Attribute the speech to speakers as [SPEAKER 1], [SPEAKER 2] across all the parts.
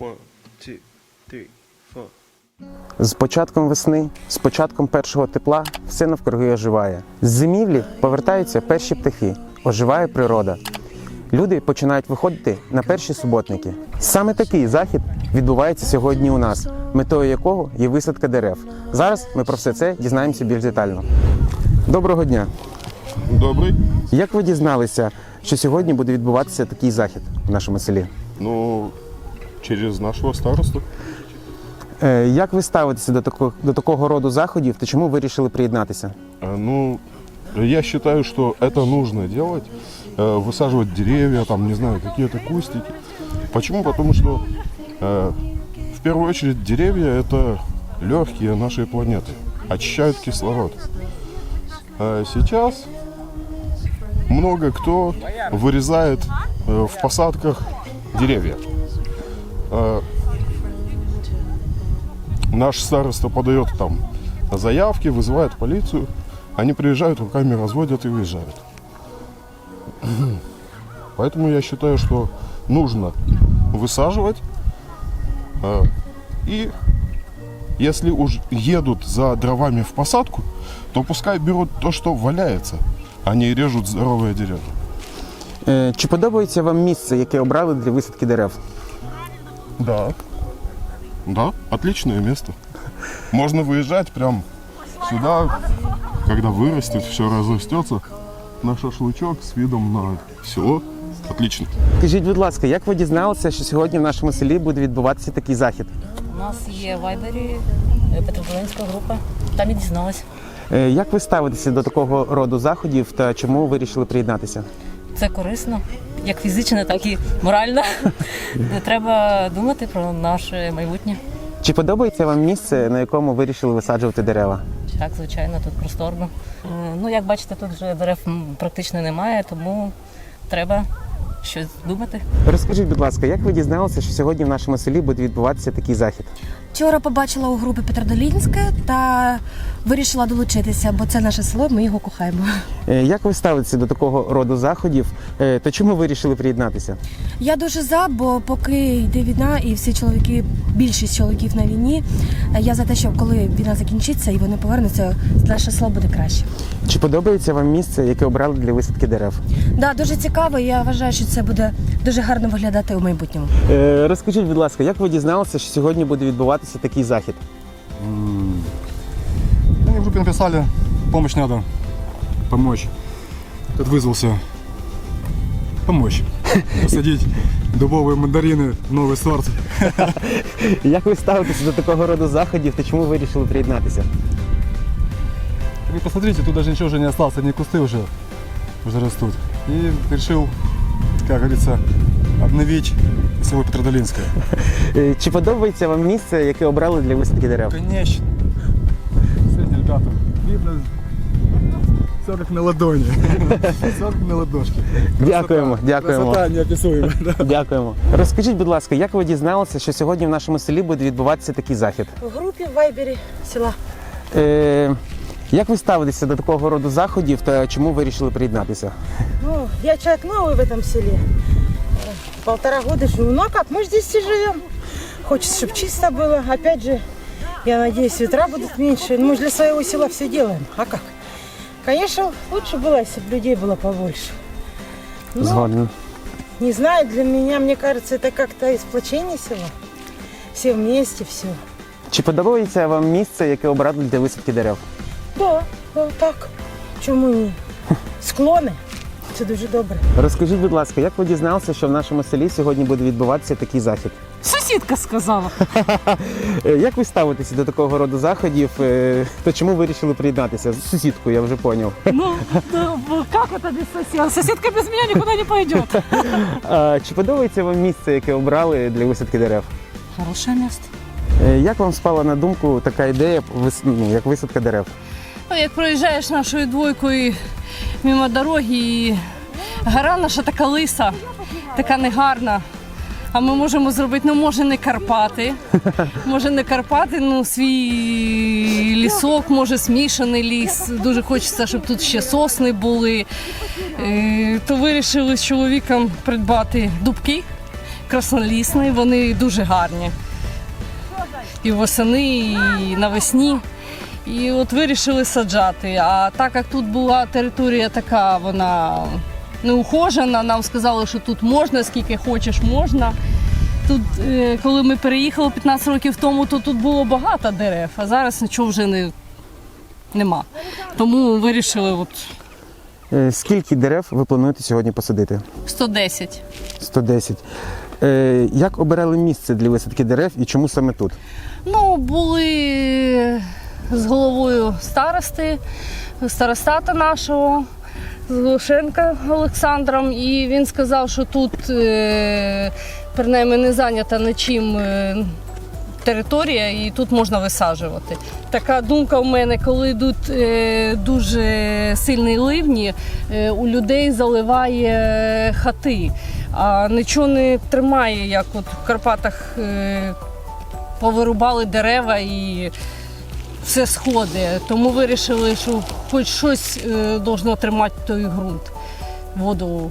[SPEAKER 1] One, two, three, four.
[SPEAKER 2] З початком весни, з початком першого тепла все навкруги оживає. З зимівлі повертаються перші птахи, оживає природа. Люди починають виходити на перші суботники. Саме такий захід відбувається сьогодні у нас, метою якого є висадка дерев. Зараз ми про все це дізнаємося більш детально. Доброго дня!
[SPEAKER 3] Добрий.
[SPEAKER 2] Як ви дізналися, що сьогодні буде відбуватися такий захід в нашому селі?
[SPEAKER 3] Ну, через нашого старосту.
[SPEAKER 2] Е, Як ви ставитеся до такого, до такого роду заходів та чому ви вирішили приєднатися?
[SPEAKER 3] Э, Ну, я считаю, что это нужно делать. Э, Высаживать деревья, там, не знаю, какие-то кустики. Почему? Потому что э, в первую очередь деревья это легкие нашей планеты, очищают кислород. А сейчас много кто вырезает э, в посадках деревья. Э, Наш староста подает там заявки, вызывает полицию. Они приезжают, руками разводят и уезжают. Поэтому я считаю, что нужно высаживать. э, И если уж едут за дровами в посадку, то пускай берут то, что валяется, а не режут здоровые деревья.
[SPEAKER 2] Е, Чи подобається вам місце, яке обрали для висадки дерев?
[SPEAKER 3] Да. Да, отличное место. Можно выезжать прям сюда, когда вырастет, все разрастется, на шашлычок с видом на село. Отлично.
[SPEAKER 2] Скажіть, будь ласка, як ви дізналися, що сьогодні в нашому селі буде відбуватися такий захід?
[SPEAKER 4] У нас є в Вайбері е, Петродолинська група. Там і дізналась.
[SPEAKER 2] Е, Як ви ставитеся до такого роду заходів та чому ви вирішили приєднатися?
[SPEAKER 4] Це корисно, як фізично, так і морально. Треба думати про наше майбутнє.
[SPEAKER 2] Чи подобається вам місце, на якому вирішили висаджувати дерева?
[SPEAKER 4] Так, звичайно, тут просторно. Е, Ну, як бачите, тут вже дерев практично немає, тому треба щось думати.
[SPEAKER 2] Розкажіть, будь ласка, як ви дізналися, що сьогодні в нашому селі буде відбуватися такий захід?
[SPEAKER 5] Вчора побачила у групі Петродолінське та вирішила долучитися, бо це наше село, ми його кохаємо.
[SPEAKER 2] Е, Як ви ставитеся до такого роду заходів е, та чому ви вирішили приєднатися?
[SPEAKER 5] Я дуже за, бо поки йде війна і всі чоловіки, більшість чоловіків на війні, е, я за те, що коли війна закінчиться і вони повернуться, наше село буде краще.
[SPEAKER 2] Чи подобається вам місце, яке обрали для висадки дерев?
[SPEAKER 5] Да, дуже цікаво. Я вважаю, що це буде дуже гарно виглядати у майбутньому.
[SPEAKER 2] Розкажіть, будь ласка, як ви дізналися, що сьогодні буде відбуватися такий захід?
[SPEAKER 6] Они в группе написали, помощь надо, помочь. Тут вызвался помочь. Посадить дубовые мандарины, новый сорт.
[SPEAKER 2] Як ви ставитеся до такого роду заходів та чому ви вирішили приєднатися?
[SPEAKER 6] Вы посмотрите, тут даже ничего уже не осталось, одни кусты уже, уже растут. И решил, как говорится, обновить село Петродолинское.
[SPEAKER 2] Е, Чи подобається вам місце, яке обрали для висадки дерев?
[SPEAKER 6] Конечно. Смотрите, ребята, видно все как на ладони. Все как на ладошке.
[SPEAKER 2] Дякуємо, дякуємо.
[SPEAKER 6] Красота неописуемая. да.
[SPEAKER 2] Дякуємо. Розкажіть, будь ласка, як ви дізналися, що сьогодні в нашому селі буде відбуватися такий захід?
[SPEAKER 7] В групі в Вайбері села.
[SPEAKER 2] Е, як ви ставитеся до такого роду заходів та чому ви вирішили приєднатися?
[SPEAKER 7] Ну, я человек новый в этом селе Э, Полтора года живу. Ну а как, мы здесь все живем. Хочется, чтобы чисто было. Опять же, я надеюсь, ветра будут меньше. Ну, мы же для своего села все делаем. А как? Конечно, лучше было, если бы людей было побольше. Ну,
[SPEAKER 2] Згоден.
[SPEAKER 7] не знаю, для меня, мне кажется, это как-то сплочение села. Все вместе, все.
[SPEAKER 2] Чи подобається вам місце, яке обрали для висадки дерев?
[SPEAKER 7] Да, да, так. Чому ні? Склони. Це дуже добре.
[SPEAKER 2] Розкажіть, будь ласка, як ви дізналися, що в нашому селі сьогодні буде відбуватися такий захід?
[SPEAKER 4] Сусідка сказала.
[SPEAKER 2] Як ви ставитеся до такого роду заходів? е, Та чому вирішили приєднатися? З сусідкою, я вже поняв.
[SPEAKER 4] Ну, як це без сусіда? Сусідка без мене нікуди не пойде.
[SPEAKER 2] Чи подобається вам місце, яке обрали для висадки дерев?
[SPEAKER 4] Хороше місце.
[SPEAKER 2] Е, Як вам спала на думку така ідея, ну, як висадка дерев?
[SPEAKER 4] Ну, Як проїжджаєш нашою двойкою мимо дороги, і гора наша така лиса, така негарна. А ми можемо зробити, ну може не Карпати, може не Карпати, ну свій лісок, може смішаний ліс. Дуже хочеться, щоб тут ще сосни були. Е, То вирішили з чоловіком придбати дубки краснолісний, вони дуже гарні. І восени, і навесні. І от вирішили саджати. А так як тут була територія така, вона неухожена, нам сказали, що тут можна, скільки хочеш, можна. Тут, е, коли ми переїхали 15 років тому, то тут було багато дерев, а зараз нічого вже не, нема. Тому вирішили от
[SPEAKER 2] Е, Скільки дерев ви плануєте сьогодні посадити?
[SPEAKER 4] 110.
[SPEAKER 2] 110. Е, Як обирали місце для висадки дерев і чому саме тут?
[SPEAKER 4] Ну, були з головою старости, старостата нашого, з Глушенка Олександром, і він сказав, що тут е, принаймні не зайнята нічим е, територія, і тут можна висаджувати. Така думка в мене, коли йдуть е, дуже сильні ливні, у людей заливає хати, а нічого не тримає, як от в Карпатах. Повирубали дерева і все сходить. Тому вирішили, що хоч щось е, должно тримати той ґрунт, воду.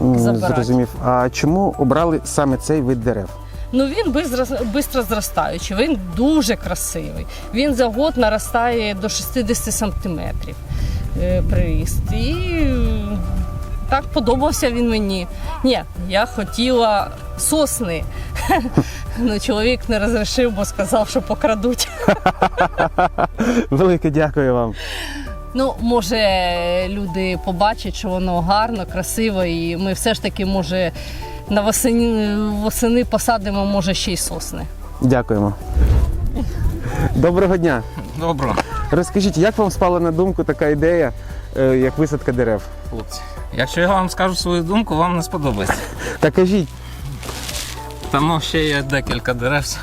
[SPEAKER 4] Забирати.
[SPEAKER 2] Зрозумів. А чому обрали саме цей вид дерев?
[SPEAKER 4] Ну він швидко зростаючий, він дуже красивий. Він за год наростає до 60 сантиметрів е, приріст. І е, так подобався він мені. Ні, я хотіла сосни. Ну, чоловік не розрішив, бо сказав, що покрадуть.
[SPEAKER 2] Велике дякую вам.
[SPEAKER 4] Ну, може, люди побачать, що воно гарно, красиво, і ми все ж таки, може, на восени, восени посадимо, може, ще й сосни.
[SPEAKER 2] Дякуємо. Доброго дня.
[SPEAKER 8] Добро,
[SPEAKER 2] Розкажіть, як вам спала на думку така ідея, е, як висадка дерев?
[SPEAKER 8] хлопці. Якщо я вам скажу свою думку, вам не сподобається.
[SPEAKER 2] Та кажіть,
[SPEAKER 8] Тому ще є декілька дерев.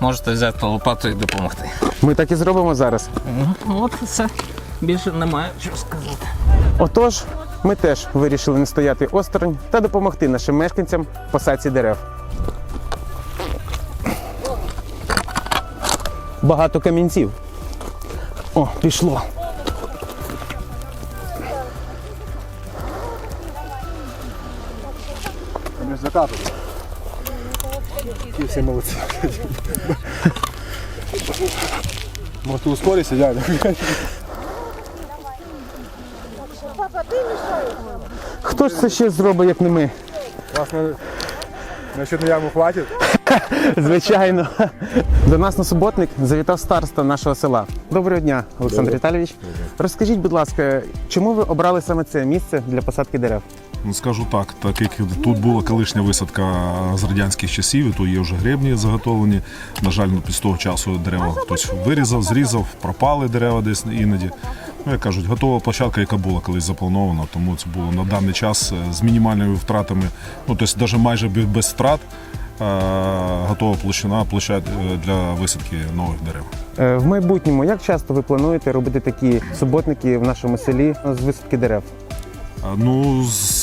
[SPEAKER 8] Можете взяти лопату і допомогти.
[SPEAKER 2] ми так і зробимо зараз.
[SPEAKER 8] Ну, От все. Більше немає чого сказати.
[SPEAKER 2] Отож, ми теж вирішили не стояти осторонь та допомогти нашим мешканцям в посадці дерев. Багато камінців. О, пішло.
[SPEAKER 6] Они закатывают. Какие все молодцы. Может, ты ускоришься, дядя?
[SPEAKER 2] Хто ж це ще зробить, як не ми?
[SPEAKER 6] Вас на, на счетную яму хватит?
[SPEAKER 2] Звичайно. До нас на суботник завітав староста нашого села. Доброго дня, Олександр Віталійович. Розкажіть, будь ласка, чому ви обрали саме це місце для посадки дерев?
[SPEAKER 9] Ну, скажу так, так як тут була колишня висадка з радянських часів, і то є вже гребні заготовлені. На жаль, ну, з того часу дерева хтось вирізав, зрізав, пропали дерева десь іноді. Ну, як кажуть, готова площадка, яка була колись запланована, тому це було на даний час е, з мінімальними втратами, ну тобто навіть майже без втрат. е, Готова площина площад е, для висадки нових дерев.
[SPEAKER 2] В майбутньому, як часто ви плануєте робити такі суботники в нашому селі з висадки дерев?
[SPEAKER 9] Ну, з-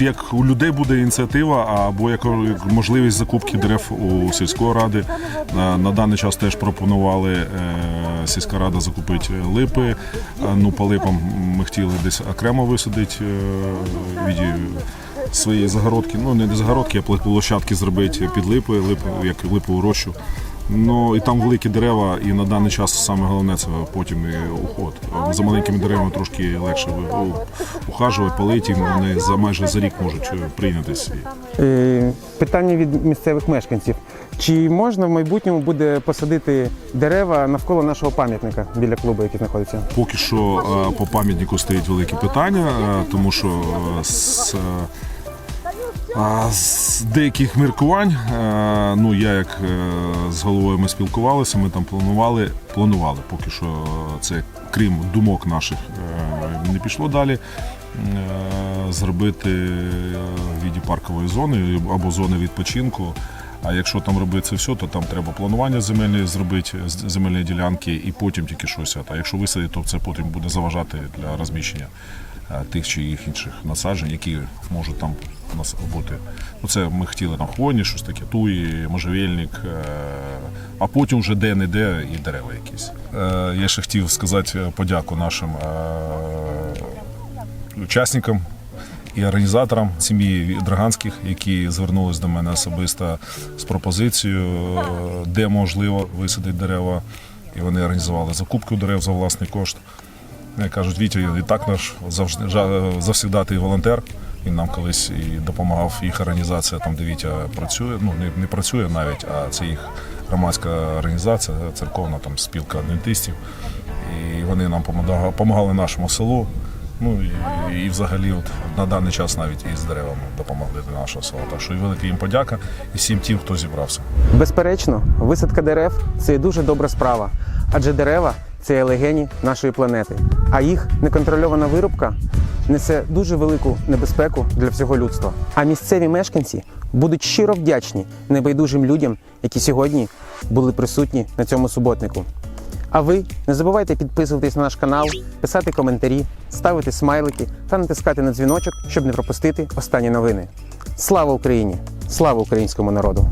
[SPEAKER 9] як у людей буде ініціатива або як можливість закупки дерев у сільської ради. На, даний час теж пропонували е, сільська рада закупити липи. Ну, по липам ми хотіли десь окремо висадити е, в віді свої загородки. Ну, не загородки, а площадки зробити під липи, липи як липову рощу. Ну і там великі дерева, і на даний час саме головне це потім і уход. За маленькими деревами трошки легше ухажувати, полити, їм, вони за майже за рік можуть е, прийнятися.
[SPEAKER 2] Е, Питання від місцевих мешканців. Чи можна в майбутньому буде посадити дерева навколо нашого пам'ятника біля клубу, який знаходиться?
[SPEAKER 9] Поки що е, по пам'ятнику стоїть велике питання, тому що з, з деяких міркувань, е, ну я як е, з головою ми спілкувалися, ми там планували, планували поки що це крім думок наших е, не пішло далі. Зробити в віді паркової зони або зони відпочинку. А якщо там робити це все, то там треба планування земельне зробити земельної ділянки і потім тільки щось. А якщо висадити, то це потім буде заважати для розміщення е, тих чи їх інших насаджень, які можуть там у нас бути. Ну, це ми хотіли там хвойні, щось таке, туї, можжевельник, е, а потім вже де-не-де і дерева якісь. Е, Я ще хотів сказати подяку нашим учасникам і організаторам сім'ї Драганських, які звернулись до мене особисто з пропозицією, е, де можливо висадити дерева. І вони організували закупку дерев за власний кошт. Е, Кажуть, Вітя і так наш завжди жа- завсігдатий волонтер. Він нам колись і допомагав їх організація, там де Вітя працює. Ну не, не працює навіть, а це їх громадська організація, церковна там спілка адвентистів. І вони нам допомагали нашому селу. Ну і, і взагалі, от на даний час навіть і з деревами допомогли для нашого села. Так що і велика їм подяка і всім тим, хто зібрався.
[SPEAKER 2] Безперечно, висадка дерев це дуже добра справа, адже дерева це легені нашої планети, а їх неконтрольована вирубка несе дуже велику небезпеку для всього людства. А місцеві мешканці будуть щиро вдячні небайдужим людям, які сьогодні були присутні на цьому суботнику. А ви не забувайте підписуватись на наш канал, писати коментарі, ставити смайлики та натискати на дзвіночок, щоб не пропустити останні новини. Слава Україні! Слава українському народу!